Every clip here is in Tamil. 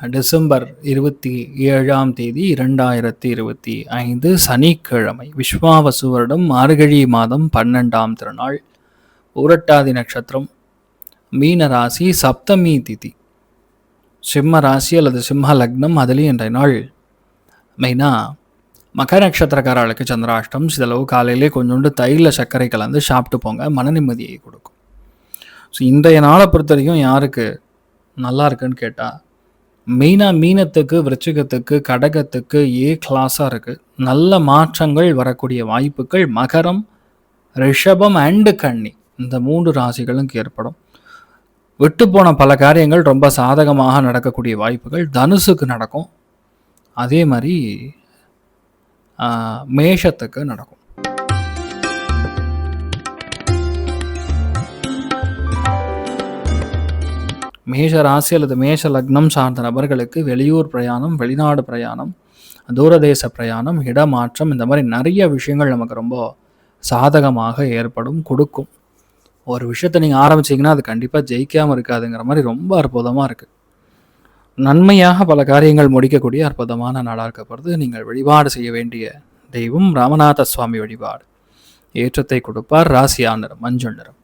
டிசம்பர் இருபத்தி ஏழாம் தேதி இரண்டாயிரத்தி இருபத்தி ஐந்து சனிக்கிழமை. விஸ்வாவசு வருடம் மார்கழி மாதம் பன்னெண்டாம் திருநாள் உரட்டாதி நட்சத்திரம் மீன ராசி சப்தமி திதி. சிம்ம ராசி அல்லது சிம்ம லக்னம் அதுலேயும் இன்றைய நாள். மெயினாக மகர நட்சத்திரக்காரர்களுக்கு சந்திராஷ்டம். சிதளவு காலையிலே கொஞ்சோண்டு தயிரில் சர்க்கரை கலந்து சாப்பிட்டு போங்க மன நிம்மதியை கொடுக்கும். ஸோ இன்றைய நாளை பொறுத்த வரைக்கும் யாருக்கு நல்லா இருக்குன்னு கேட்டால் மெயினாக மீனத்துக்கு விருச்சிகத்துக்கு கடகத்துக்கு ஏ கிளாஸாக இருக்குது நல்ல மாற்றங்கள் வரக்கூடிய வாய்ப்புகள் மகரம் ரிஷபம் அண்டு கன்னி. இந்த மூன்று ராசிகளுக்கு ஏற்படும். விட்டு போன பல காரியங்கள் ரொம்ப சாதகமாக நடக்கக்கூடிய வாய்ப்புகள் தனுசுக்கு நடக்கும். அதே மாதிரி மேஷத்துக்கு நடக்கும். மேஷ ராசி அல்லது மேஷ லக்னம் சார்ந்த நபர்களுக்கு வெளியூர் பிரயாணம் வெளிநாடு பிரயாணம் தூரதேச பிரயாணம் இடமாற்றம் இந்த மாதிரி நிறைய விஷயங்கள் நமக்கு ரொம்ப சாதகமாக ஏற்படும் கொடுக்கும். ஒரு விஷயத்தை நீங்கள் ஆரம்பிச்சீங்கன்னா அது கண்டிப்பாக ஜெயிக்காமல் இருக்காதுங்கிற மாதிரி ரொம்ப அற்புதமாக இருக்குது நன்மையாக பல காரியங்கள் முடிக்கக்கூடிய அற்புதமான நாளாக இருக்கப்படுது நீங்கள் வழிபாடு செய்ய வேண்டிய தெய்வம் ராமநாத சுவாமி வழிபாடு. ஏற்றத்தை கொடுப்பார் ராசியா நிறம் மஞ்சள் நிறம்.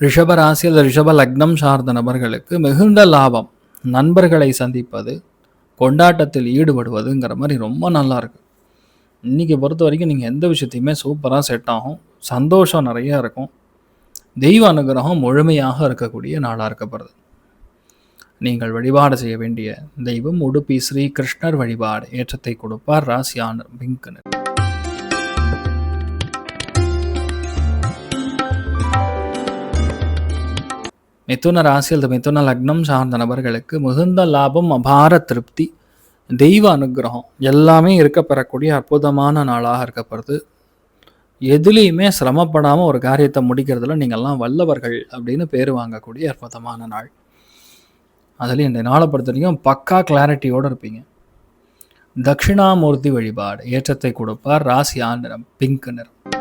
ரிஷப ராசி அல்லது ரிஷப லக்னம் சார்ந்த நபர்களுக்கு மிகுந்த லாபம். நண்பர்களை சந்திப்பது கொண்டாட்டத்தில் ஈடுபடுவதுங்கிற மாதிரி ரொம்ப நல்லா இன்றைக்கி பொறுத்த வரைக்கும் நீங்கள் எந்த விஷயத்தையுமே சூப்பராக செட் ஆகும். சந்தோஷம் நிறையா இருக்கும். தெய்வ அனுகிரகம் முழுமையாக இருக்கக்கூடிய நாளாக இருக்கப்படுது. நீங்கள் வழிபாடு செய்ய வேண்டிய தெய்வம் உடுப்பி ஸ்ரீ கிருஷ்ணர் வழிபாடு ஏற்றத்தை கொடுப்பார் ராசியானர் பிங்க் மிதுன ராசி அல்லது மிதுன லக்னம் சார்ந்த நபர்களுக்கு மிகுந்த லாபம் அபார திருப்தி தெய்வ அனுகிரகம் எல்லாமே இருக்க பெறக்கூடிய அற்புதமான நாளாக இருக்கப்படுது எதுலேயுமே சிரமப்படாமல் ஒரு காரியத்தை முடிக்கிறதுல நீங்கள்லாம் வல்லவர்கள் அப்படின்னு பேர் வாங்கக்கூடிய அற்புதமான நாள். அதுலேயும் இந்த நாளை பொறுத்த வரைக்கும் பக்கா கிளாரிட்டியோடு இருப்பீங்க. தட்சிணாமூர்த்தி வழிபாடு ஏற்றத்தை கொடுப்பார் ராசி நிறம் பிங்க் நிறம்.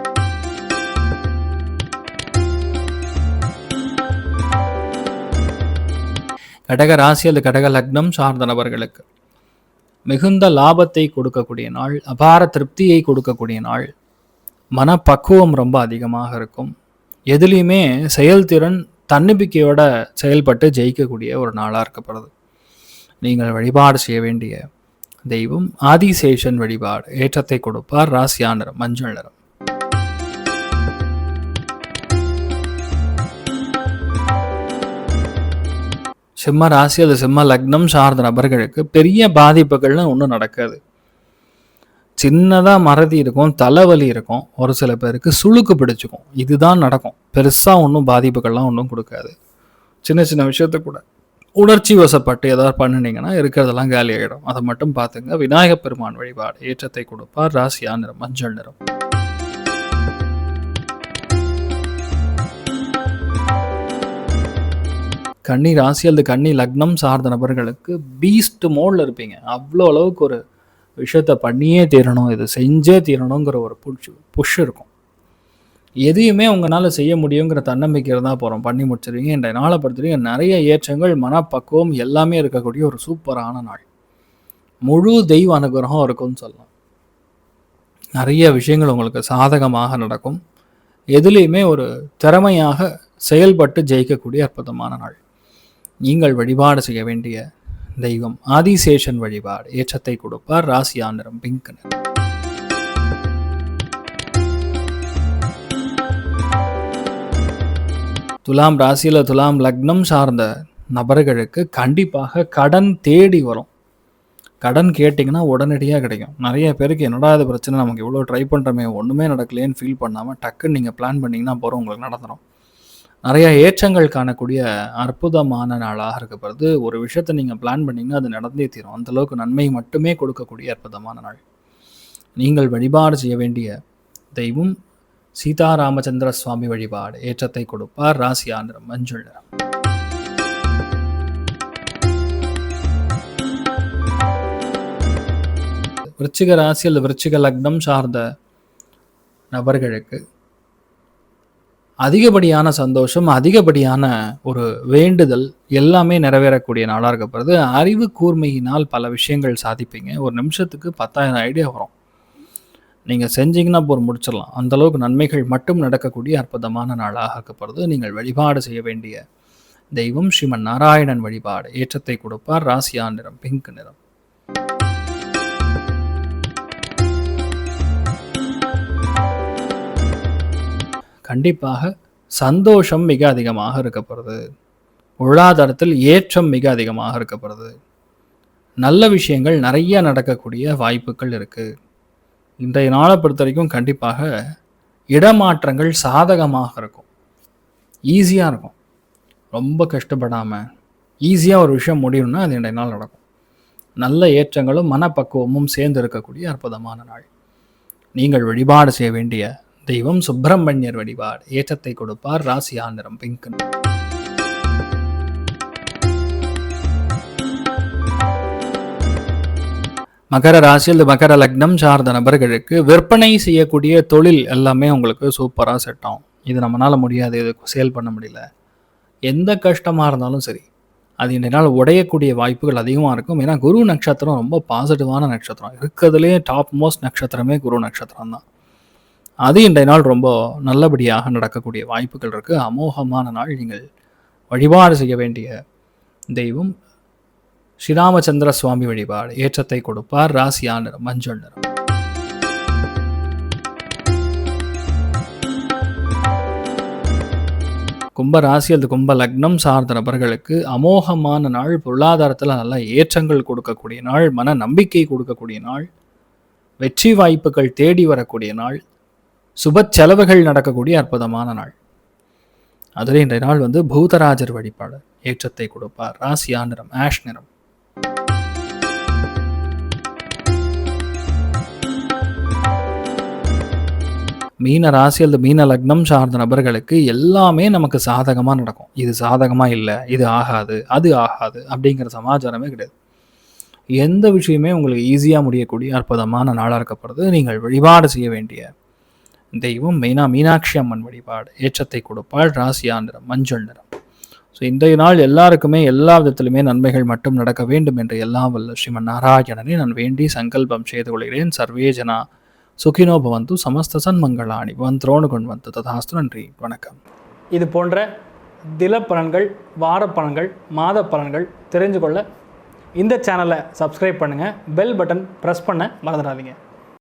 கடக ராசி அல்லது கடக லக்னம் சார்ந்த நபர்களுக்கு. மிகுந்த லாபத்தை கொடுக்கக்கூடிய நாள் அபார திருப்தியை கொடுக்கக்கூடிய நாள். மனப்பக்குவம் ரொம்ப அதிகமாக இருக்கும். எதுலேயுமே செயல்திறன் தன்னம்பிக்கையோட செயல்பட்டு ஜெயிக்கக்கூடிய ஒரு நாளாக இருக்கப்படுது. நீங்கள் வழிபாடு செய்ய வேண்டிய தெய்வம் ஆதிசேஷன் வழிபாடு ஏற்றத்தை கொடுப்பார் ராசியா நிறம் மஞ்சள் நிறம். சிம்ம ராசி அது சிம்ம லக்னம் சார்ந்த நபர்களுக்கு பெரிய பாதிப்புகள்னு ஒன்றும் நடக்காது. சின்னதாக மறதி இருக்கும் தலைவலி இருக்கும். ஒரு சில பேருக்கு சுளுக்கு பிடிச்சிக்கும். இதுதான் நடக்கும். பெருசாக ஒன்றும் பாதிப்புகள்லாம் ஒன்றும் கொடுக்காது. சின்ன சின்ன விஷயத்த கூட. உணர்ச்சி வசப்பட்டு ஏதாவது பண்ணினீங்கன்னா இருக்கிறதெல்லாம் காலி ஆகிடும் அதை மட்டும் பார்த்துங்க. விநாயகப் பெருமான் வழிபாடு ஏற்றத்தை கொடுப்பார். ராசியா நிறம் மஞ்சள் நிறம். கன்னி ராசி அல்லது கன்னி லக்னம் சார்ந்த நபர்களுக்கு பீஸ்ட் மோடில் இருப்பீங்க. அவ்வளோ அளவுக்கு ஒரு விஷயத்த பண்ணியே தீரணும் இது செஞ்சே தீரணுங்கிற ஒரு புஷ் புஷ் இருக்கும். எதையுமே உங்களால் செய்ய முடியுங்கிற தன்னம்பிக்கை தான் போகிறோம் பண்ணி முடிச்சிருவீங்க இந்த நாளை பொறுத்தவரைக்கும் நிறைய ஏற்றங்கள் மனப்பக்குவம் எல்லாமே இருக்கக்கூடிய ஒரு சூப்பரான நாள். முழு தெய்வ அனுகிரகம் இருக்கும்னு சொல்லலாம். நிறைய விஷயங்கள் உங்களுக்கு சாதகமாக நடக்கும். எதுலேயுமே ஒரு திறமையாக செயல்பட்டு ஜெயிக்கக்கூடிய அற்புதமான நாள். நீங்கள் வழிபாடு செய்ய வேண்டிய தெய்வம் ஆதிசேஷன் வழிபாடு ஏற்றத்தை கொடுப்பார் ராசி ஆண்டரம் பிங்க் துலாம் ராசியில் துலாம் லக்னம் சார்ந்த நபர்களுக்கு கண்டிப்பாக கடன் தேடி வரும். கடன் கேட்டிங்கன்னா உடனடியாக கிடைக்கும். நிறைய பேருக்கு என்னடா இது பிரச்சனை நமக்கு இவ்வளோ ட்ரை பண்ணுறோமே ஒன்றுமே நடக்கலையேன்னு ஃபீல் பண்ணாமல் டக்குன்னு நீங்கள் பிளான் பண்ணிங்கன்னா போகிறோம் உங்களுக்கு நடந்துடும் நிறைய ஏற்றங்கள் காணக்கூடிய அற்புதமான நாளாக இருக்கப்படுது ஒரு விஷயத்தை நீங்கள் பிளான் பண்ணிங்கன்னா அது நடந்தே தீரும். அந்தளவுக்கு நன்மை மட்டுமே கொடுக்கக்கூடிய அற்புதமான நாள். நீங்கள் வழிபாடு செய்ய வேண்டிய தெய்வம் சீதாராமச்சந்திர சுவாமி வழிபாடு. ஏற்றத்தை கொடுப்பார் ராசி ஆந்திரம் மஞ்சள் நிறம். விருச்சிக ராசி அல்லது விருச்சிக லக்னம் சார்ந்த நபர்களுக்கு அதிகப்படியான சந்தோஷம் அதிகப்படியான ஒரு வேண்டுதல் எல்லாமே நிறைவேறக்கூடிய நாளாக இருக்கப்படுது அறிவு கூர்மையினால் பல விஷயங்கள் சாதிப்பீங்க. ஒரு நிமிஷத்துக்கு பத்தாயிரம் ஐடியா வரும். நீங்கள் செஞ்சீங்கன்னா போர் முடிச்சிடலாம். அந்த அளவுக்கு நன்மைகள் மட்டும் நடக்கக்கூடிய அற்புதமான நாளாக இருக்கப்படுது நீங்கள் வழிபாடு செய்ய வேண்டிய தெய்வம் ஸ்ரீமன் நாராயணன் வழிபாடு. ஏற்றத்தை கொடுப்பார். ராசியா நிறம் பிங்க் நிறம். கண்டிப்பாக சந்தோஷம் மிக அதிகமாக இருக்கப்படுது பொருளாதாரத்தில் ஏற்றம் மிக அதிகமாக இருக்கப்படுது நல்ல விஷயங்கள் நிறைய நடக்கக்கூடிய வாய்ப்புகள் இருக்குது இன்றைய நாளை பொறுத்த வரைக்கும் கண்டிப்பாக இடமாற்றங்கள் சாதகமாக இருக்கும். ஈஸியாக இருக்கும். ரொம்ப கஷ்டப்படாமல் ஈஸியாக ஒரு விஷயம் முடியும்னா அது இன்றைய நாள் நடக்கும். நல்ல ஏற்றங்களும் மனப்பக்குவமும் சேர்ந்து இருக்கக்கூடிய அற்புதமான நாள். நீங்கள் வழிபாடு செய்ய வேண்டிய தெய்வம் சுப்பிரமணியர் வழிபாடு ஏற்றத்தை கொடுப்பார் ராசி ஆந்திரம் பிங்க் மகர ராசி அல்லது மகர லக்னம் சார்ந்த நபர்களுக்கு விற்பனை செய்யக்கூடிய தொழில் எல்லாமே உங்களுக்கு சூப்பராக செட் ஆகும். இது நம்மளால் முடியாது இது சேல் பண்ண முடியல. எந்த கஷ்டமாக இருந்தாலும் சரி அது இன்றைய நாள் உடையக்கூடிய வாய்ப்புகள் அதிகமாக இருக்கும். ஏன்னா குரு நட்சத்திரம் ரொம்ப பாசிட்டிவான நட்சத்திரம். இருக்கிறதுலே டாப் மோஸ்ட் நட்சத்திரமே குரு நட்சத்திரம் தான் அது இன்றைய நாள் ரொம்ப நல்லபடியாக நடக்கக்கூடிய வாய்ப்புகள் இருக்குது அமோகமான நாள். நீங்கள் வழிபாடு செய்ய வேண்டிய தெய்வம் ஸ்ரீராமச்சந்திர சுவாமி வழிபாடு. ஏற்றத்தை கொடுப்பார். ராசியான நிறம் மஞ்சள் நிறம். கும்ப ராசி அல்லது கும்ப லக்னம் சார்ந்த நபர்களுக்கு அமோகமான நாள். பொருளாதாரத்தில் நல்ல ஏற்றங்கள் கொடுக்கக்கூடிய நாள். மன நம்பிக்கை கொடுக்கக்கூடிய நாள். வெற்றி வாய்ப்புகள் தேடி வரக்கூடிய நாள். சுப செலவுகள் நடக்கக்கூடிய அற்புதமான நாள். அதில் இன்றைய நாள் வந்து பூதராஜர் வழிபாடு. ஏற்றத்தை கொடுப்பார். ராசியா நிறம் ஆஷ் நிறம். மீன ராசி அல்லது மீன லக்னம் சார்ந்த நபர்களுக்கு எல்லாமே நமக்கு சாதகமாக நடக்கும். இது சாதகமாக இல்லை இது ஆகாது அது ஆகாது அப்படிங்கிற சமாச்சாரமே கிடையாது. எந்த விஷயமே உங்களுக்கு ஈஸியாக முடியக்கூடிய அற்புதமான நாளாக இருக்கப்படுது நீங்கள் வழிபாடு செய்ய வேண்டிய தெய்வம் மெயினா மீனாட்சி அம்மன் வழிபாடு ஏற்றத்தை கொடுப்பாள் ராசியா நிறம் மஞ்சள் நிறம். ஸோ இன்றைய நாள் எல்லாருக்குமே எல்லா விதத்திலுமே நன்மைகள் மட்டும் நடக்க வேண்டும் என்று எல்லாம் வல்ல ஸ்ரீமன் நாராயணனை நான் வேண்டி சங்கல்பம் செய்து கொள்கிறேன். சர்வேஜனா சுகினோ பவந்து சமஸ்த சன்மங்களாணி வந்த்ரோணு கொண்டு வந்து ததாஸ்து நன்றி வணக்கம். இது போன்ற தில பலன்கள் வார பலன்கள் மாத பலன்கள் தெரிஞ்சு கொள்ள இந்த சேனலை சப்ஸ்கிரைப் பண்ணுங்கள் பெல் பட்டன் ப்ரெஸ் பண்ண மறந்துடாதீங்க.